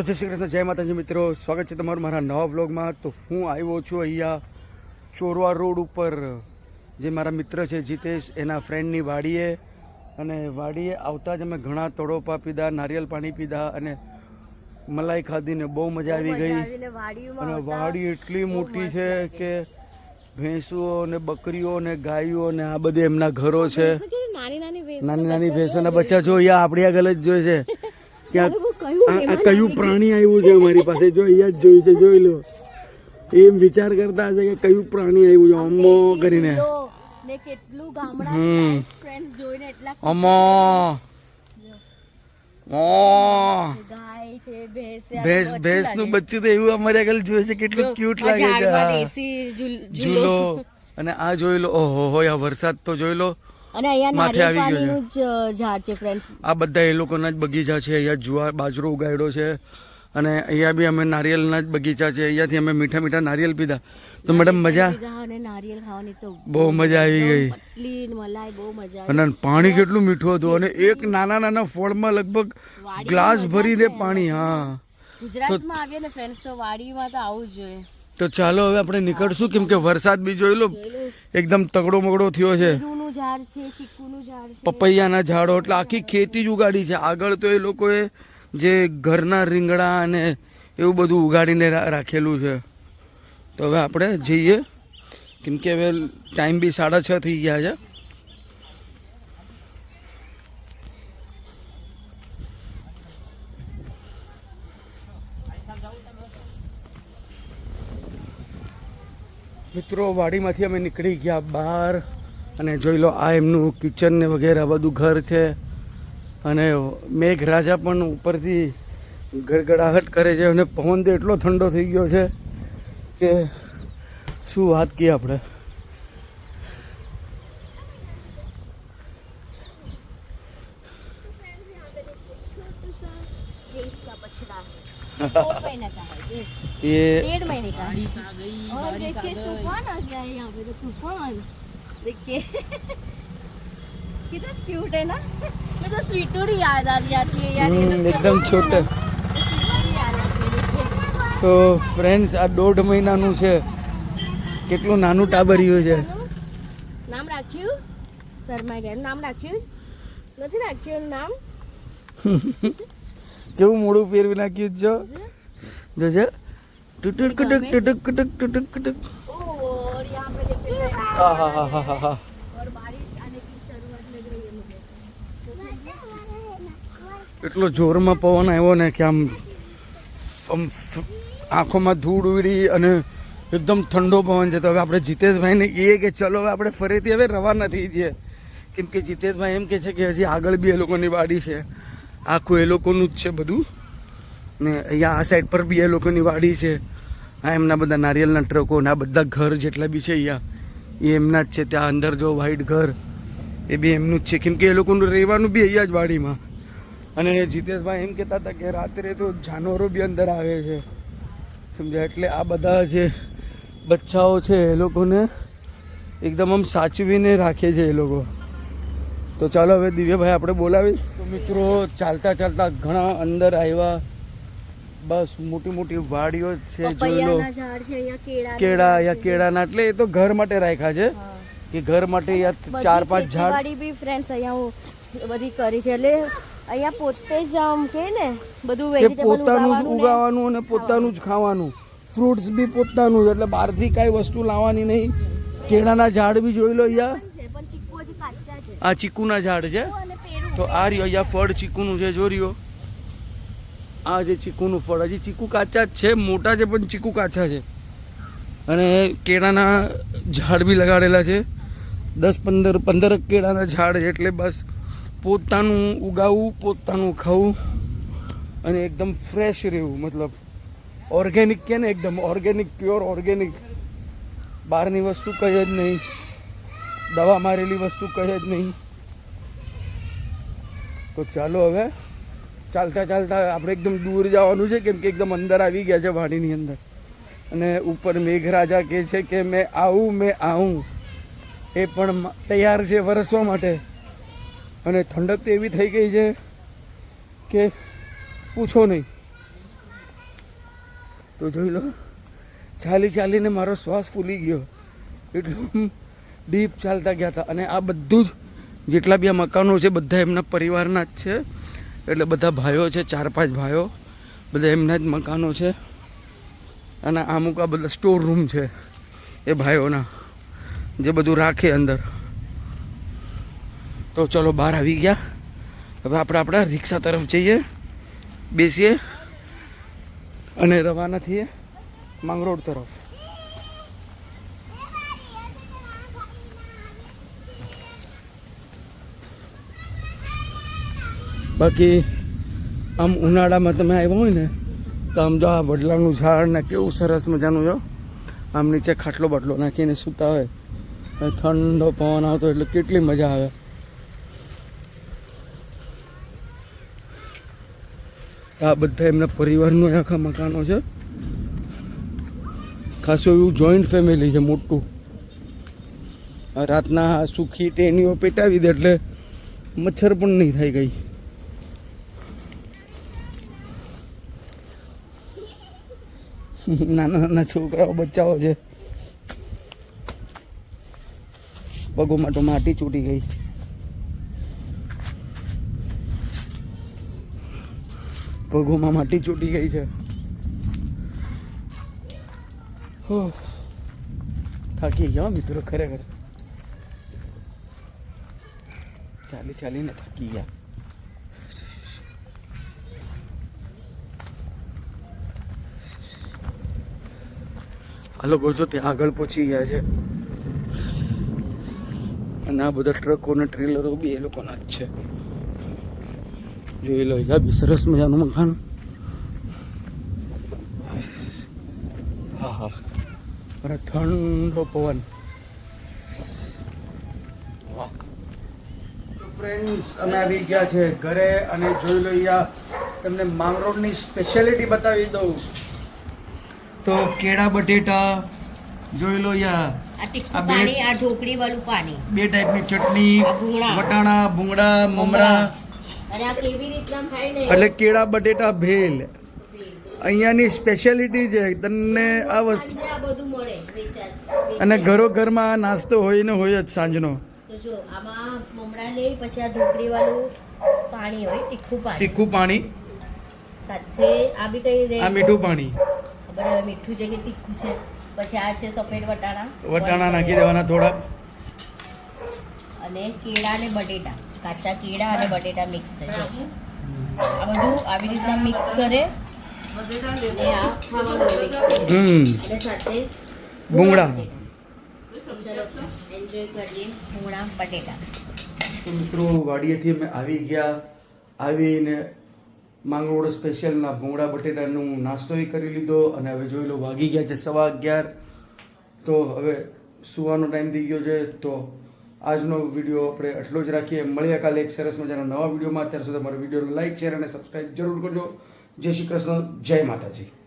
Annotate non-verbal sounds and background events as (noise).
તો જય શ્રી કૃષ્ણ જય માતાજી મિત્રો. સ્વાગત છે તમારું મારા નવા વ્લોગમાં. તો હું આવ્યો છું અહીંયા ચોરવા રોડ ઉપર જે મારા મિત્ર છે જીતેશ એના ફ્રેન્ડની વાડીએ. અને વાડીએ આવતા જ અમે ઘણા તળોપા પીધા નારિયેલ પાણી પીધા અને મલાઈ ખાધીને બહુ મજા આવી ગઈ. અને વાડી એટલી મોટી છે કે ભેંસો ને બકરીઓ ને ગાયો ને આ બધે એમના ઘરો છે. નાની નાની ભેંસો ભેંસોના બચ્ચા જો અહીંયા આપણી આગળ જ જોઈ છે. (laughs) ક્યાં આ કયું પ્રાણી આવ્યું છે અમારી પાસે? જો અહીંયા જ જોયું છે જોઈ લો. એમ વિચાર કરતા હશે કે કયું પ્રાણી આવ્યું છે? અમ્મો કરીને. કેટલું ગામડા ફ્રેન્ડ્સ જોઈને એટલા અમ્મો. ભેંસ ભેંસનું બચ્ચું તો એવું અમારી આગળ જોઈ છે કેટલું ક્યુટ લાગે છે. ઝૂલ- (laughs) અને આ જોઈ લો ઓહો આ વરસાદ તો જોઈ લો. અને અહીંયા નારિયેળ પાણીનું જ ઝાડ છે ફ્રેન્ડ્સ આ બધા એ લોકોના જ બગીચા છે અહીંયા જુવાર બાજરો ઉગાડ્યો છે અને અહીંયા બી અમે નારિયેલના જ બગીચા છે અહીંયાથી અમે મીઠા મીઠા નારિયેલ પીધા. તો મેડમ મજા? અને નારિયેળ ખાવાની તો બહુ મજા આવી ગઈ. પતલી મલાઈ બહુ મજા અને પાણી કેટલું મીઠું હતું અને એક નાના નાના ફળમાં લગભગ ગ્લાસ ભરીને પાણી હા. ગુજરાતમાં આવીએ ને ફ્રેન્ડ્સ તો વાડીમાં તો આવું જોઈએ. તો ચાલો હવે આપણે નીકળશું કેમ કે વરસાદ બી જોઈ લો એકદમ તગડો મગડો થયો છે. પપૈયાના ઝાડો, એટલે આખી ખેતી જ ઉગાડી છે. આગળ તો એ લોકોએ જે ઘરના રીંગણા અને એવું બધું ઉગાડીને રાખેલું છે. તો હવે આપણે જઈએ. કેમ કે હવે ટાઈમ બી સાડા છ થઈ ગયા છે. મિત્રો, વાડીમાંથી અમે નીકળી ગયા બહાર. અને જોઈ લો આ એમનું કિચન ને વગેરે બધું ઘર છે અને મેઘરાજા પણ ઉપરથી ગડગડાહટ કરે છે અને પવન તો એટલો ઠંડો થઈ ગયો છે કે શું વાત કીએ આપણે भैंस का बछड़ा है दो महीने का है ये એ डेढ़ महीने का है और देखिए तूफान आ गया है यहाँ पे तो तूफान देखिए कितना क्यूट है ना मैं तो स्वीटूर ही याद आ जाती है यार ये હમ, लोग એકદમ છોટે स्वीटूर ही याद आती है देखिए તો ફ્રેન્ડ્સ આ દોઢ મહિનાનું છે કેટલું નાનું ટાબરિયું છે નામ રાખ્યું શર્મા ગયા નામ રાખ્યું નથી રાખ્યું એનું નામ કેવું મોડું ફેરવી નાખ્યું છે જો જોજે ટુટુક કટુક ટુટુક કટુક ટુટુક કટુક और यहाँ पे देखते हैं હા હા હા હા હા હા और बारिश आने की शुरुआत लग रही है मुझे એટલો જોરમાં પવન આવ્યો ને કે આમ આમ ફ- આંખોમાં ધૂળ ઉડી અને એકદમ ઠંડો પવન છે તો હવે આપણે જીતેશભાઈને કહીએ કે ચલો હવે આપણે ફરીથી હવે રવાના થઈ જઈએ કેમ કે જીતેશભાઈ એમ કહે છે કે હજી આગળ બી એ લોકોની વાડી છે આખું એ લોકોનું જ છે બધું ને અહીંયા આ સાઈડ પર બી એ લોકોની વાડી છે આ એમના બધા નારિયેલના ટ્રકો ને આ બધા ઘર જેટલા બી છે અહીંયા એ એમના જ છે, ત્યાં અંદર જો વ્હાઈટ ઘર, એ બી એમનું જ છે. કેમ કે એ લોકોનું રહેવાનું બી અહીંયા જ વાડીમાં. અને જીતેશભાઈ એમ કહેતા હતા કે રાત્રે તો જાનવરો બી અંદર આવે છે. સમજ્યા? એટલે આ બધા જે બચ્ચાઓ છે એ લોકોને એકદમ આમ સાચવીને રાખે છે એ લોકો. તો ચાલો હવે દિવ્યભાઈ આપણે બોલાવીશ. તો મિત્રો, ચાલતા ચાલતા ઘણા અંદર આવ્યા. બસ મોટી મોટી વાડીઓ છે જોઈ લો. કેળા યા કેળાના એટલે એ તો ઘર માટે રાખ્યા છે. કે ઘર માટે યા ચાર પાંચ ઝાડ વાડી બી ફ્રેન્ડ્સ અહીંયા હું બધી કરી છે. એટલે અહીંયા પોતે જ આમ કે ને બધું વેજીટેબલ પોતાનું જ ઉગાવવાનું અને પોતાનું જ ખાવાનું. ફ્રૂટ્સ બી પોતાનું જ એટલે બહારથી કાંઈ વસ્તુ લાવવાની નહીં. કેળાના ઝાડ બી જોઈ લો અહીંયા. આ ચીકુના ઝાડ છે. તો આ રહ્યો અહીંયા ફળ ચીકુનું છે જો રહ્યો. આ જે ચીકુનું ફળ, હજી ચીકુ કાચા જ છે, મોટા છે, પણ ચીકુ કાચા છે. અને કેળાના ઝાડ બી લગાડેલા છે. દસ પંદર પંદર કેળાના ઝાડ છે, એટલે બસ પોતાનું ઉગાવવું પોતાનું ખાવું અને એકદમ ફ્રેશ રહેવું, મતલબ ઓર્ગેનિક કે ને એકદમ ઓર્ગેનિક પ્યોર ઓર્ગેનિક બહારની વસ્તુ કહે જ નહીં, દવા મારેલી વસ્તુ કહે જ નહીં. તો ચાલો હવે ચાલતા ચાલતા આપણે એકદમ દૂર જવાનું છે, કેમ કે એકદમ અંદર આવી ગયા છે વાડીની અંદર. અને ઉપર મેઘરાજા કહે છે કે, મેં આવું મેં આવું. એ પણ તૈયાર છે વરસવા માટે. અને ઠંડક તો એવી થઈ ગઈ છે કે પૂછો નહીં. તો જોઈ લો, ચાલી ચાલીને મારો શ્વાસ ફૂલી ગયો. એટલું ડીપ ચાલતા ગયા હતા. અને આ બધું જ જેટલા બી આ મકાનો છે, બધા એમના પરિવારના જ છે. એટલે બધા ભાઈઓ છે, ચાર પાંચ ભાઈઓ, બધા એમના જ મકાનો છે. અને અમુક આ બધા સ્ટોર રૂમ છે એ ભાઈઓના, જે બધું રાખે અંદર. તો ચલો બહાર આવી ગયા. હવે આપણે આપણા રિક્ષા તરફ જઈએ, બેસીએ અને રવાના થઈએ માંગરોળ તરફ. બાકી આમ ઉનાળામાં તમે આવ્યા હોય ને, તો આમ જો આ વડલાનું ઝાડ ને કેવું સરસ મજાનું જો. આમ નીચે ખાટલો બાટલો નાખીને સૂતા હોય. ઠંડો પવન આવતો એટલે કેટલી મજા આવે. આ બધા એમના પરિવારનું આખા મકાનો છે. ખાસું એવું જોઈન્ટ ફેમિલી છે મોટું. રાતના સુખી ટેનીઓ પેટાવી દે એટલે મચ્છર પણ નહીં થાય ગઈ નાના નાના છોકરાઓ બચ્ચાઓ છે. પગોમાં તો માટી ચૂટી ગઈ. પગોમાં માટી ચૂટી ગઈ છે. થાકી ગયા મિત્રો ખરેખર. ચાલી ચાલીને થાકી ગયા. આ લોકો જો ત્યાં આગળ પહોંચી ગયા છે. અને આ બધા ટ્રકો અને ટ્રેલરો બી એ લોકોના જ છે. જોઈ લો અહીંયા બી સરસ મજાનું મકાન. હા હા. અને ઠંડો પવન. ફ્રેન્ડ્સ અમે આવી ગયા છે ઘરે અને જોઈ લો અહીંયા તમને માંગરોળની સ્પેશિયાલિટી બતાવી દઉં. તો કેળા બટેટા જોઈ લો યા આ પાણી આ ઢોકળી વાળું પાણી. બે ટાઈપની ચટણી વટાણા ભૂંગળા મમરા. એટલે કેળા બટેટા ભેલ. અહીંયાની સ્પેશિયાલિટી છે તમને આ વસ્તુ આ બધું મળે અને ઘરો ઘરમાં આ નાસ્તો હોય ને હોય જ સાંજનો. તો જો આમાં મમરા લે પછી આ ઢોકળી વાળું પાણી હોય તીખું પાણી. તીખું પાણી. સાથે આ બી કઈ આ મીઠું પાણી. ખબર હવે મીઠું છે કે તીખું છે? પછી આ છે સફેદ વટાણા. વટાણા નાખી દેવાના થોડાક અને કેળા અને બટેટા. કાચા કેળા અને બટેટા મિક્સ છે જો. આ બધું આવી રીતના મિક્સ કરે. અને આ હમ. અને સાથે ભૂંગળા. ચલો એન્જોય કરીએ ભૂંગળા બટેટા. તો મિત્રો વાડીએથી અમે આવી ગયા. આવીને માંગરોળ સ્પેશિયલના ભૂંગળા બટેટાનું નાસ્તો એ કરી લીધો અને હવે જોઈ લો વાગી ગયા છે સવા અગિયાર. તો હવે સુવાનો ટાઈમ થઈ ગયો છે. તો આજનો વીડિયો આપણે આટલો જ રાખીએ. મળીએ કાલે એક સરસ મજાના નવા વિડીયોમાં. અત્યાર સુધી અમારો વિડીયોને લાઈક શેર અને સબસ્ક્રાઈબ જરૂર કરજો. જય શ્રી કૃષ્ણ. જય માતાજી.